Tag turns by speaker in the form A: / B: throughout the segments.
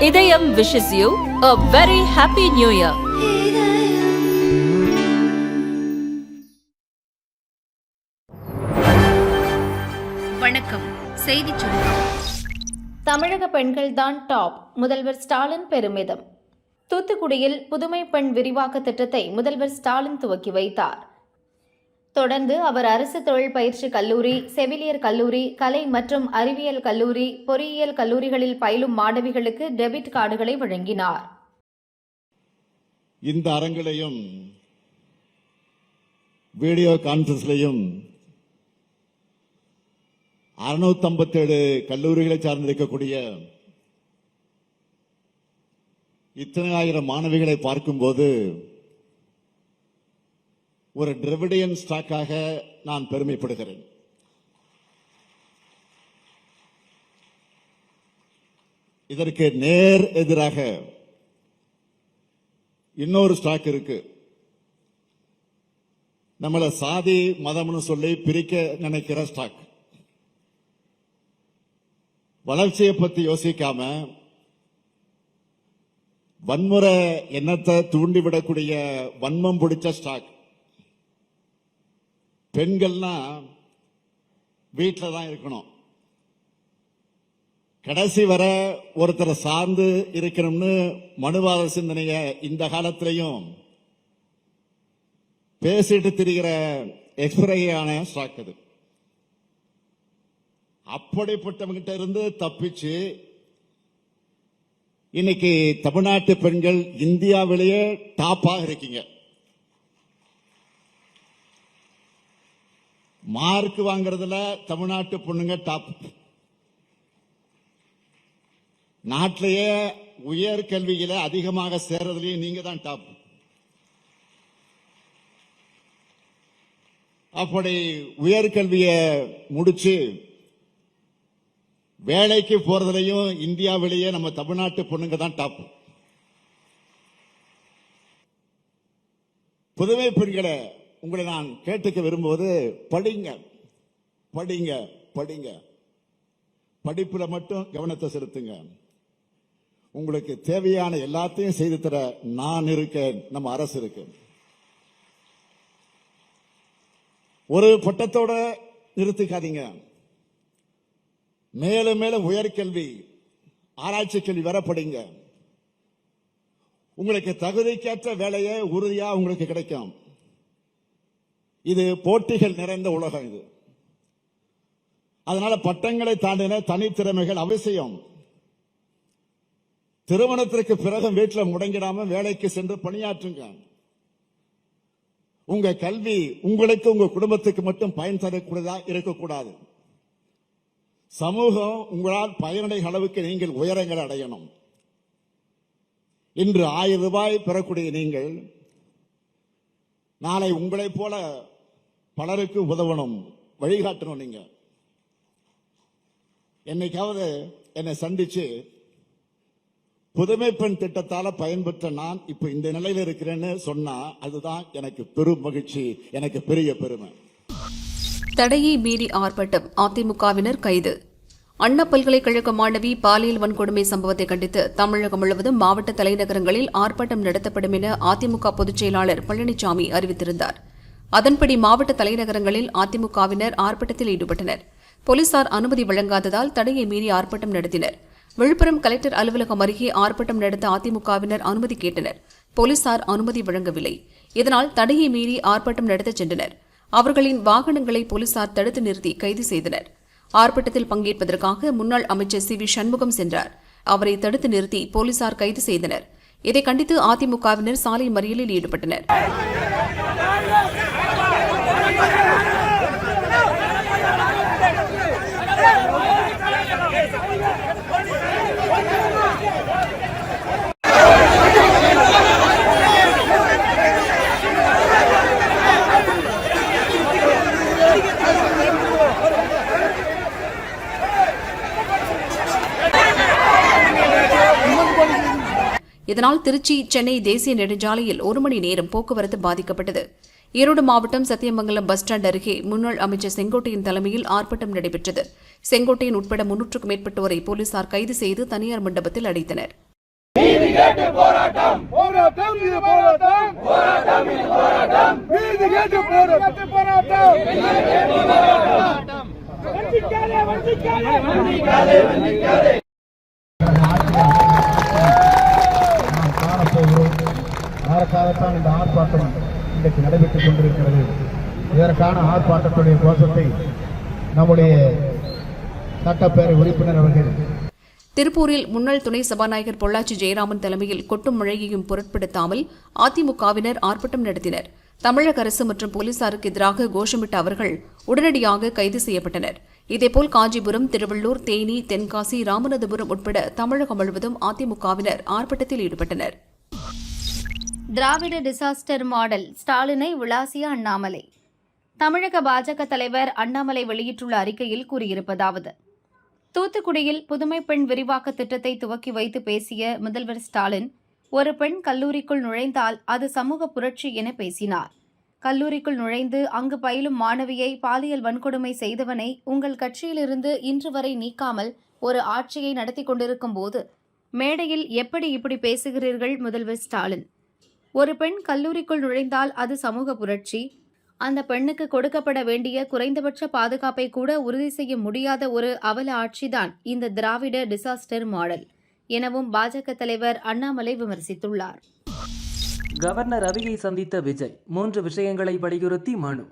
A: இதயம் wishes you a very happy new year.
B: வணக்கம். செய்திச் சுருக்கம்
C: தமிழக பெண்கள்தான் டாப். முதல்வர் ஸ்டாலின் பெருமிதம். தூத்துக்குடியில் புதுமை பெண் விரிவாக்க திட்டத்தை முதல்வர் ஸ்டாலின் துவக்கி வைத்தார். தொடர்ந்து அவர் அரசு தொழில் பயிற்சி கல்லூரி செவிலியர் கல்லூரி கலை மற்றும் அறிவியல் கல்லூரி பொறியியல் கல்லூரிகளில் பயிலும் மாணவிகளுக்கு டெபிட் கார்டுகளை வழங்கினார்.
D: இந்த அரங்கிலையும் வீடியோ கான்பரன்ஸ்லையும் அறுநூத்தி கல்லூரிகளை சார்ந்திருக்கக்கூடிய இத்தனை ஆயிரம் மாணவிகளை பார்க்கும்போது ஒரு டிரெவிடியன் ஸ்டாக்காக நான் பெருமைப்படுகிறேன். இதற்கு நேர் எதிராக இன்னொரு ஸ்டாக் இருக்கு. நம்மளை சாதி மதம்னு சொல்லி பிரிக்க நினைக்கிற ஸ்டாக். வளர்ச்சியை பத்தி யோசிக்காம வன்முறை எண்ணத்தை தூண்டிவிடக்கூடிய வன்மம் பிடிச்ச ஸ்டாக். பெண்கள்னா வீட்டில் தான் இருக்கணும். கடைசி வர ஒருத்தரை சார்ந்து இருக்கணும்னு மனுவாத சிந்தனைய இந்த காலத்திலையும் பேசிட்டு திரிகிற எக்ஸ்பிரையான ஸ்டாக் அது. அப்படிப்பட்டவங்கிட்ட இருந்து தப்பிச்சு இன்னைக்கு தமிழ்நாட்டு பெண்கள் இந்தியாவிலேயே டாப்பாக இருக்கீங்க. மார்க் வாங்குறதுல தமிழ்நாட்டு பொண்ணுங்க டாப் நாட்டிலேயே உயர் கல்வியில அதிகமாக சேர்றதுலயும் நீங்க தான் டாப் அப்படி உயர்கல்வியை முடிச்சு வேலைக்கு போறதுலயும் இந்தியாவிலேயே நம்ம தமிழ்நாட்டு பொண்ணுங்க தான் டாப் புதுமை பெண்களை உங்களை நான் கேட்டுக்க விரும்புவது படிங்க. படிங்க படிங்க. படிப்புல மட்டும் கவனத்தை செலுத்துங்க. உங்களுக்கு தேவையான எல்லாத்தையும் செய்து தர நான் இருக்கேன். நம்ம அரசு இருக்கு. ஒரு பட்டத்தோட நிறுத்திக்காதீங்க. மேலும் மேலும் உயர்கல்வி ஆராய்ச்சி கல்வி வர படிங்க. உங்களுக்கு தகுதிக்கேற்ற வேலையை உறுதியா உங்களுக்கு கிடைக்கும். இது போட்டிகள் நிறைந்த உலகம் இது. அதனால பட்டங்களை தாண்டின தனித்திறமைகள் அவசியம். திருமணத்திற்கு பிறகு வீட்டில் முடங்கிடாம வேலைக்கு சென்று பணியாற்றுங்க. உங்க கல்வி உங்களுக்கு உங்க குடும்பத்துக்கு மட்டும் பயன் தரக்கூடியதா இருக்கக்கூடாது. சமூகம் உங்களால் பயனடை அளவுக்கு நீங்கள் உயரங்கள் அடையணும். இன்று ஆயிரம் ரூபாய் பெறக்கூடிய நீங்கள் நாளை உங்களைப் போல பலருக்கு உதவணும். வழிகாட்டணும் நீங்க. என்னைக்காவது என்னை சந்திச்சு புதுமை பெண் திட்டத்தால பயன்பெற்ற நான் இப்ப இந்த நிலையில இருக்கிறேன்னு சொன்னா அதுதான் எனக்கு பெரும் மகிழ்ச்சி எனக்கு பெரிய பெருமை.
B: தடையை மீறி ஆர்ப்பாட்டம் அதிமுகவினர் கைது. அண்ணா பல்கலைக்கழக மாணவி பாலியல் வன்கொடுமை சம்பவத்தை கண்டித்து தமிழகம் முழுவதும் மாவட்ட தலைநகரங்களில் ஆர்ப்பாட்டம் நடத்தப்படும் என அதிமுக பொதுச் செயலாளர் பழனிசாமி அறிவித்திருந்தார். அதன்படி மாவட்ட தலைநகரங்களில் அதிமுகவினர் ஆர்ப்பாட்டத்தில் ஈடுபட்டனர். போலீசார் அனுமதி வழங்காததால் தடையை மீறி ஆர்ப்பாட்டம் நடத்தினர். விழுப்புரம் கலெக்டர் அலுவலகம் அருகே ஆர்ப்பாட்டம் நடத்த அதிமுகவினர் அனுமதி கேட்டனர். போலீசார் அனுமதி வழங்கவில்லை. இதனால் தடையை மீறி ஆர்ப்பாட்டம் நடத்தச் சென்றனர். அவர்களின் வாகனங்களை போலீசார் தடுத்து நிறுத்தி கைது செய்தனர். ஆர்ப்பாட்டத்தில் பங்கேற்பதற்காக முன்னாள் அமைச்சர் சி வி சண்முகம் சென்றார். அவரை தடுத்து நிறுத்தி போலீசார் கைது செய்தனர். இதை கண்டித்து அதிமுகவினர் சாலை மறியலில் ஈடுபட்டனர். இதனால் திருச்சி சென்னை தேசிய நெடுஞ்சாலையில் ஒரு மணி நேரம் போக்குவரத்து பாதிக்கப்பட்டது. ஈரோடு மாவட்டம் சத்தியமங்கலம் பஸ் ஸ்டாண்ட் அருகே முன்னாள் அமைச்சர் செங்கோட்டையின் தலைமையில் ஆர்ப்பாட்டம் நடைபெற்றது. செங்கோட்டையன் உட்பட முன்னூற்றுக்கும் மேற்பட்டோரை போலீசார் கைது செய்து தனியார் மண்டபத்தில் அடைத்தனர்.
E: அதற்காகத்தான் இந்த ஆர்ப்பாட்டம் இன்றைக்கு நடைபெற்றுக் கொண்டிருக்கிறது. இதற்கான ஆர்ப்பாட்டத்துடைய கோஷத்தை நம்முடைய சட்டப்பேரவை உறுப்பினர் அவர்கள்
B: திருப்பூரில் முன்னாள் துணை சபாநாயகர் பொள்ளாச்சி ஜெயராமன் தலைமையில் கொட்டும் மழையையும் பொருட்படுத்தாமல் அதிமுகவினர் ஆர்ப்பாட்டம் நடத்தினர். தமிழக அரசு மற்றும் போலீசாருக்கு எதிராக கோஷமிட்ட அவர்கள் உடனடியாக கைது செய்யப்பட்டனர். இதேபோல் காஞ்சிபுரம் திருவள்ளூர் தேனி தென்காசி ராமநாதபுரம் உட்பட தமிழகம் முழுவதும் அதிமுகவினர் ஆர்ப்பாட்டத்தில் ஈடுபட்டனர்.
C: திராவிட டிசாஸ்டர் மாடல் ஸ்டாலினை உலாசிய அண்ணாமலை. தமிழக பாஜக தலைவர் அண்ணாமலை வெளியிட்டுள்ள அறிக்கையில் கூறியிருப்பதாவது தூத்துக்குடியில் புதுமை பெண் விரிவாக்க திட்டத்தை துவக்கி வைத்து பேசிய முதல்வர் ஸ்டாலின் ஒரு பெண் கல்லூரிக்குள் நுழைந்தால் அது சமூக புரட்சி என பேசினார். கல்லூரிக்குள் நுழைந்து அங்கு பயிலும் மாணவியை பாலியல் வன்கொடுமை செய்தவனை உங்கள் கட்சியிலிருந்து இன்று வரை நீக்காமல் ஒரு ஆட்சியை நடத்தி கொண்டிருக்கும் போது மேடையில் எப்படி இப்படி பேசுகிறீர்கள் முதல்வர் ஸ்டாலின்? ஒரு பெண் கல்லூரிக்குள் நுழைந்தால் அது சமூக புரட்சி. அந்த பெண்ணுக்கு கொடுக்கப்பட வேண்டிய குறைந்தபட்ச பாதுகாப்பை கூட உறுதி செய்ய முடியாத ஒரு அவல ஆட்சிதான் இந்த திராவிட டிசாஸ்டர் மாடல் எனவும் பாஜக தலைவர் அண்ணாமலை விமர்சித்துள்ளார்.
F: கவர்னர் ரவியை சந்தித்த விஜய் மூன்று விஷயங்களை வலியுறுத்தி மனு.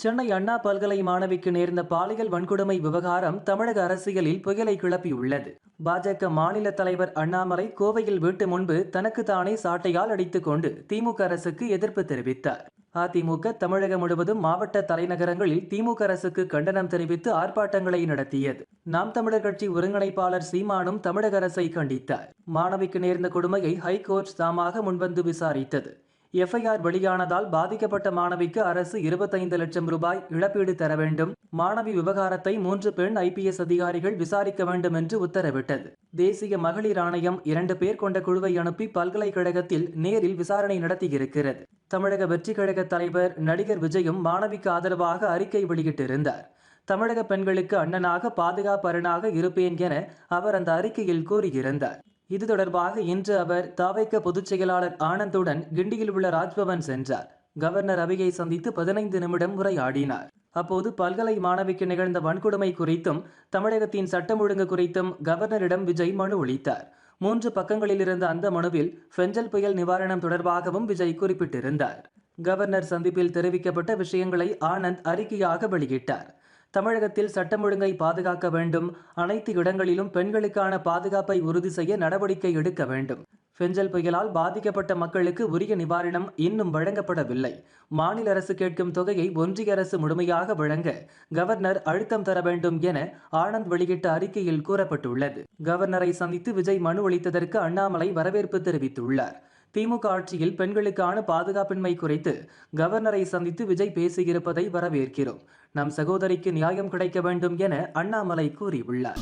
F: சென்னை அண்ணா பல்கலை மாணவிக்கு நேர்ந்த பாலியல் வன்கொடுமை விவகாரம் தமிழக அரசியலில் புயலை கிளப்பியுள்ளது. பாஜக மாநில தலைவர் அண்ணாமலை கோவையில் வீட்டு முன்பு தனக்கு தானே சாட்டையால் அடித்துக் கொண்டு திமுக அரசுக்கு எதிர்ப்பு தெரிவித்தார். அதிமுக தமிழகம் முழுவதும் மாவட்ட தலைநகரங்களில் திமுக அரசுக்கு கண்டனம் தெரிவித்து ஆர்ப்பாட்டங்களை நடத்தியது. நாம் தமிழர் கட்சி ஒருங்கிணைப்பாளர் சீமானும் தமிழக அரசை கண்டித்தார். மாணவிக்கு நேர்ந்த கொடுமையை ஹைகோர்ட் தாமாக முன்வந்து விசாரித்தது. எஃப்ஐஆர் வெளியானதால் பாதிக்கப்பட்ட மாணவிக்கு அரசு இருபத்தைந்து லட்சம் ரூபாய் இழப்பீடு தர வேண்டும். மாணவி விவகாரத்தை மூன்று பெண் ஐபிஎஸ் அதிகாரிகள் விசாரிக்க வேண்டும் என்று உத்தரவிட்டது. தேசிய மகளிர் ஆணையம் இரண்டு பேர் கொண்ட குழுவை அனுப்பி பல்கலைக்கழகத்தில் நேரில் விசாரணை நடத்தியிருக்கிறது. தமிழக வெற்றி கழக தலைவர் நடிகர் விஜயும் மாணவிக்கு ஆதரவாக அறிக்கை வெளியிட்டிருந்தார். தமிழக பெண்களுக்கு அண்ணனாக பாதுகாப்பரனாக இருப்பேன் என அவர் அந்த அறிக்கையில் கூறியிருந்தார். இது தொடர்பாக இன்று அவர் தாவைக்க பொதுச் செயலாளர் ஆனந்துடன் கிண்டியில் உள்ள ராஜ்பவன் சென்றார். கவர்னர் ரவியை சந்தித்து பதினைந்து நிமிடம் உரையாடினார். அப்போது பல்கலை மாணவிக்கு நிகழ்ந்த வன்கொடுமை குறித்தும் தமிழகத்தின் சட்டம் ஒழுங்கு குறித்தும் கவர்னரிடம் விஜய் மனு அளித்தார் மூன்று பக்கங்களில் இருந்த அந்த மனுவில் ஃபெஞ்சல் புயல் நிவாரணம் தொடர்பாகவும் விஜய் குறிப்பிட்டிருந்தார். கவர்னர் சந்திப்பில் தெரிவிக்கப்பட்ட விஷயங்களை ஆனந்த் அறிக்கையாக வெளியிட்டார். தமிழகத்தில் சட்டம் ஒழுங்கை பாதுகாக்க வேண்டும். அனைத்து இடங்களிலும் பெண்களுக்கான பாதுகாப்பை உறுதி செய்ய நடவடிக்கை எடுக்க வேண்டும். ஃபெஞ்சல் புயலால் பாதிக்கப்பட்ட மக்களுக்கு உரிய நிவாரணம் இன்னும் வழங்கப்படவில்லை. மாநில அரசு கேட்கும் தொகையை ஒன்றிய அரசு முழுமையாக வழங்க கவர்னர் அழுத்தம் தர வேண்டும் என ஆனந்த் வெளியிட்ட அறிக்கையில் கூறப்பட்டுள்ளது. கவர்னரை சந்தித்து விஜய் மனு அளித்ததற்கு அண்ணாமலை வரவேற்பு தெரிவித்துள்ளார். திமுக ஆட்சியில் பெண்களுக்கான பாதுகாப்பின்மை குறித்து கவர்னரை சந்தித்து விஜய் பேசியிருப்பதை வரவேற்கிறோம். நம் சகோதரிக்கு நியாயம் கிடைக்க வேண்டும் என அண்ணாமலை கூறியுள்ளார்.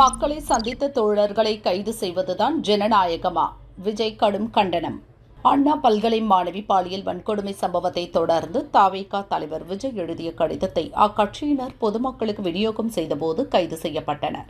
G: மக்களை சந்தித்த தோழர்களை கைது செய்வதுதான் ஜனநாயகமா? விஜய் கடும் கண்டனம். அண்ணா பல்கலை மாணவி பாலியல் வன்கொடுமை சம்பவத்தை தொடர்ந்து தாவேகா தலைவர் விஜய் எழுதிய கடிதத்தை அக்கட்சியினர் பொதுமக்களுக்கு விநியோகம் செய்தபோது கைது செய்யப்பட்டனர்.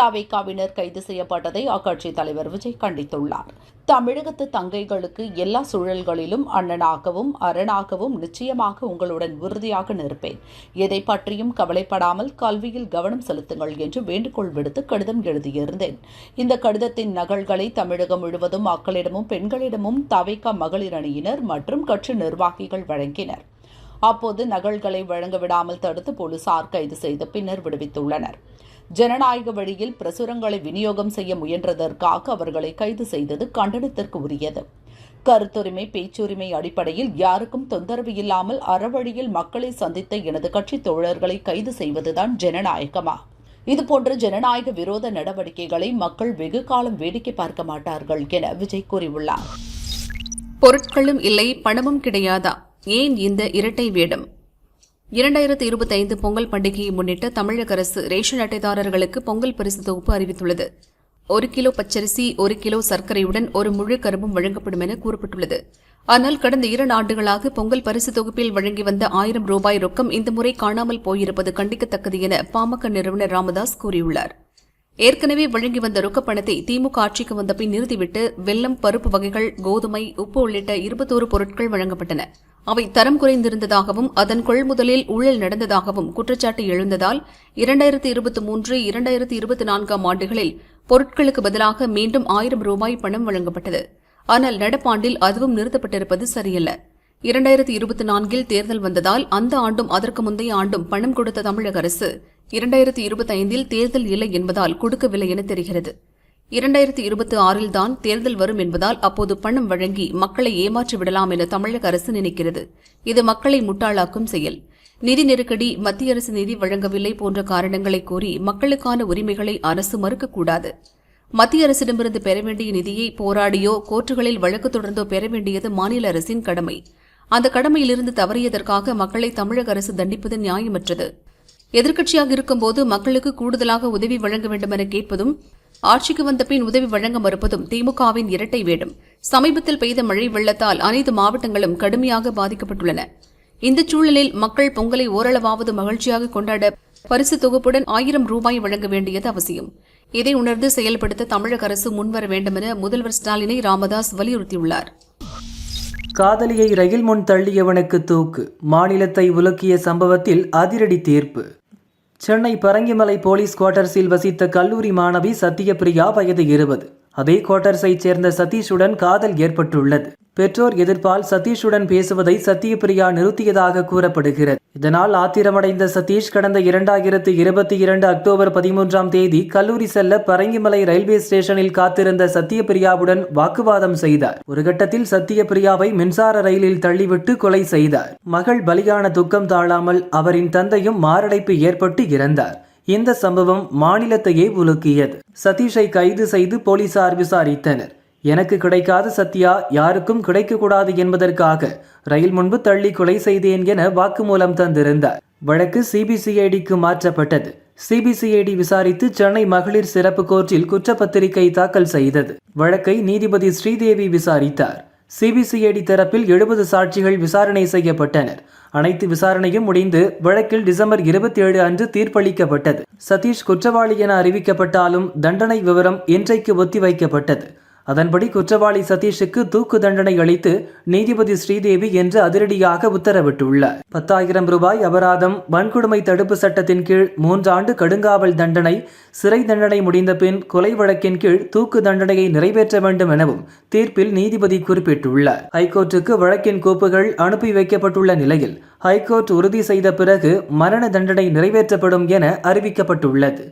G: தவேகாவினர் கைது செய்யப்பட்டதை அக்கட்சி தலைவர் விஜய் கண்டித்துள்ளார். தமிழகத்து தங்கைகளுக்கு எல்லா சூழல்களிலும் அண்ணனாகவும் அரணாகவும் நிச்சயமாக உங்களுடன் உறுதியாக நிற்பேன். எதை பற்றியும் கவலைப்படாமல் கல்வியில் கவனம் செலுத்துங்கள் என்று வேண்டுகோள் விடுத்து கடிதம் எழுதியிருந்தேன். இந்த கடிதத்தின் நகல்களை தமிழகம் முழுவதும் மக்களிடமும் பெண்களிடமும் தவேகா மகளிர் அணியினர் மற்றும் கட்சி நிர்வாகிகள் வழங்கினர். அப்போது நகல்களை வழங்க விடாமல் தடுத்து போலீசார் கைது செய்து பின்னர் விடுவித்துள்ளனர். ஜனநாயக வழியில் பிரசுரங்களை விநியோகம் செய்ய முயன்றதற்காக அவர்களை கைது செய்தது கண்டனத்திற்கு உரியது கருத்துரிமை பேச்சுரிமை அடிப்படையில் யாருக்கும் தொந்தரவு இல்லாமல் அறவழியில் மக்களை சந்தித்த எனது கட்சி தோழர்களை கைது செய்வதுதான் ஜனநாயகமா? இதுபோன்ற ஜனநாயக விரோத நடவடிக்கைகளை மக்கள் வெகு காலம் வேடிக்கை பார்க்க மாட்டார்கள் என விஜய் கூறியுள்ளார்.
B: பொருட்களும் இல்லை பணமும் கிடையாதா? ஏன் இந்த இரட்டை வேடம்? இரண்டாயிரத்து இருபத்தைந்து பொங்கல் பண்டிகையை முன்னிட்டு தமிழக அரசு ரேஷன் அட்டைதாரர்களுக்கு பொங்கல் பரிசு தொகுப்பு அறிவித்துள்ளது. ஒரு கிலோ பச்சரிசி ஒரு கிலோ சர்க்கரையுடன் ஒரு முழு கரும்பும் வழங்கப்படும் என கூறப்பட்டுள்ளது. ஆனால் கடந்த இரண்டு ஆண்டுகளாக பொங்கல் பரிசு தொகுப்பில் வழங்கி வந்த ஆயிரம் ரூபாய் ரொக்கம் இந்த முறை காணாமல் போயிருப்பது கண்டிக்கத்தக்கது என பாமக நிறுவனர் ராமதாஸ் கூறியுள்ளார். ஏற்கனவே வழங்கி வந்த ரொக்க பணத்தை திமுக ஆட்சிக்கு வந்தபின் நிறுத்திவிட்டு வெல்லம் பருப்பு வகைகள் கோதுமை உப்பு உள்ளிட்ட இருபத்தோரு பொருட்கள் வழங்கப்பட்டன. அவை தரம் குறைந்திருந்ததாகவும் அதன் கொள்முதலில் ஊழல் நடந்ததாகவும் குற்றச்சாட்டு எழுந்ததால் இரண்டாயிரத்தி இருபத்தி மூன்று இரண்டாயிரத்தி இருபத்தி நான்காம் ஆண்டுகளில் பொருட்களுக்கு பதிலாக மீண்டும் ஆயிரம் ரூபாய் பணம் வழங்கப்பட்டது. ஆனால் நடப்பாண்டில் அதுவும் நிறுத்தப்பட்டிருப்பது சரியல்ல. இரண்டாயிரத்தி இருபத்தி நான்கில் தேர்தல் வந்ததால் அந்த ஆண்டும் அதற்கு முந்தைய ஆண்டும் பணம் கொடுத்த தமிழக அரசு இரண்டாயிரத்தி இருபத்தி ஐந்தில் தேர்தல் இல்லை என்பதால் கொடுக்கவில்லை என தெரிகிறது. இரண்டாயிரத்தி இருபத்தி ஆறில் தான் தேர்தல் வரும் என்பதால் அப்போது பணம் வழங்கி மக்களை ஏமாற்றி விடலாம் என தமிழக அரசு நினைக்கிறது. இது மக்களை முட்டாளாக்கும் செயல். நிதி நெருக்கடி மத்திய அரசு நிதி வழங்கவில்லை போன்ற காரணங்களை கூறி மக்களுக்கான உரிமைகளை அரசு மறுக்கக்கூடாது. மத்திய அரசிடமிருந்து பெற வேண்டிய நிதியை போராடியோ கோர்ட்டுகளில் வழக்கு தொடர்ந்தோ பெற வேண்டியது மாநில அரசின் கடமை. அந்த கடமையிலிருந்து தவறியதற்காக மக்களை தமிழக அரசு தண்டிப்பது நியாயமற்றது. எதிர்க்கட்சியாக இருக்கும்போது மக்களுக்கு கூடுதலாக உதவி வழங்க வேண்டுமென கேட்பதும் ஆட்சிக்கு வந்த பின் உதவி வழங்க மறுப்பதும் திமுகவின் இரட்டை வேடம். சமீபத்தில் பெய்த மழை வெள்ளத்தால் அனைத்து மாவட்டங்களும் கடுமையாக பாதிக்கப்பட்டுள்ளன. இந்த சூழலில் மக்கள் பொங்கலை ஓரளவாவது மகிழ்ச்சியாக கொண்டாட பரிசு தொகுப்புடன் ஆயிரம் ரூபாய் வழங்க வேண்டியது அவசியம். இதை உணர்ந்து செயல்படுத்த தமிழக அரசு முன்வர வேண்டுமென முதல்வர் ஸ்டாலினை ராமதாஸ் வலியுறுத்தியுள்ளார்.
F: காதலியை ரயில் முன் தள்ளியவனுக்கு தூக்கு. மாநிலத்தை உலுக்கிய சம்பவத்தில் அதிரடி தீர்ப்பு. சென்னை பரங்கிமலை போலீஸ் குவார்ட்டர்ஸில் வசித்த கல்லூரி மாணவி சத்யபிரியா வயது இருபது. அதே குவார்டர்ஸை சேர்ந்த சதீஷுடன் காதல் ஏற்பட்டுள்ளது. பெற்றோர் எதிர்ப்பால் சதீஷுடன் பேசுவதை சத்யபிரியா நிறுத்தியதாக கூறப்படுகிறது. இதனால் ஆத்திரமடைந்த சதீஷ் கடந்த இரண்டாயிரத்து இருபத்தி இரண்டு அக்டோபர் பதிமூன்றாம் தேதி கல்லூரி செல்ல பரங்கிமலை ரயில்வே ஸ்டேஷனில் காத்திருந்த சத்யபிரியாவுடன் வாக்குவாதம் செய்தார். ஒரு கட்டத்தில் சத்யபிரியாவை மின்சார ரயிலில் தள்ளிவிட்டு கொலை செய்தார். மகள் பலியான துக்கம் தாழாமல் அவரின் தந்தையும் மாரடைப்பு ஏற்பட்டு இறந்தார். இந்த சம்பவம் மாநிலத்தையே உலுக்கியது. சதீஷை கைது செய்து போலீசார் விசாரித்தனர். எனக்கு கிடைக்காத சத்யா யாருக்கும் கிடைக்கக்கூடாது என்பதற்காக ரயில் முன்பு தள்ளி கொலை செய்தேன் என வாக்குமூலம் தந்திருந்தார். வழக்கு சிபிசிஐடிக்கு மாற்றப்பட்டது. சிபிசிஐடி விசாரித்து சென்னை மகளிர் சிறப்பு கோர்ட்டில் குற்றப்பத்திரிகை தாக்கல் செய்தது. வழக்கை நீதிபதி ஸ்ரீதேவி விசாரித்தார். சிபிசிஐடி தரப்பில் எழுபது சாட்சிகள் விசாரணை செய்யப்பட்டனர். அனைத்து விசாரணையும் முடிந்து வழக்கில் டிசம்பர் இருபத்தி ஏழு அன்று தீர்ப்பளிக்கப்பட்டது. சதீஷ் குற்றவாளி என அறிவிக்கப்பட்டாலும் தண்டனை விவரம் இன்றைக்கு ஒத்திவைக்கப்பட்டது. அதன்படி குற்றவாளி சதீஷுக்கு தூக்கு தண்டனை அளித்து நீதிபதி ஸ்ரீதேவி என்று அதிரடியாக உத்தரவிட்டுள்ளார் பத்தாயிரம் ரூபாய் அபராதம் வன்கொடுமை தடுப்பு சட்டத்தின் கீழ் மூன்றாண்டு கடுங்காவல் தண்டனை சிறை தண்டனை முடிந்த பின் கொலை வழக்கின் கீழ் தூக்கு தண்டனையை நிறைவேற்ற வேண்டும் எனவும் தீர்ப்பில் நீதிபதி குறிப்பிட்டுள்ளார் ஹைகோர்ட்டுக்கு வழக்கின் கோப்புகள் அனுப்பி வைக்கப்பட்டுள்ள நிலையில் ஹைகோர்ட் உறுதி செய்த பிறகு மரண தண்டனை நிறைவேற்றப்படும் என அறிவிக்கப்பட்டுள்ளது.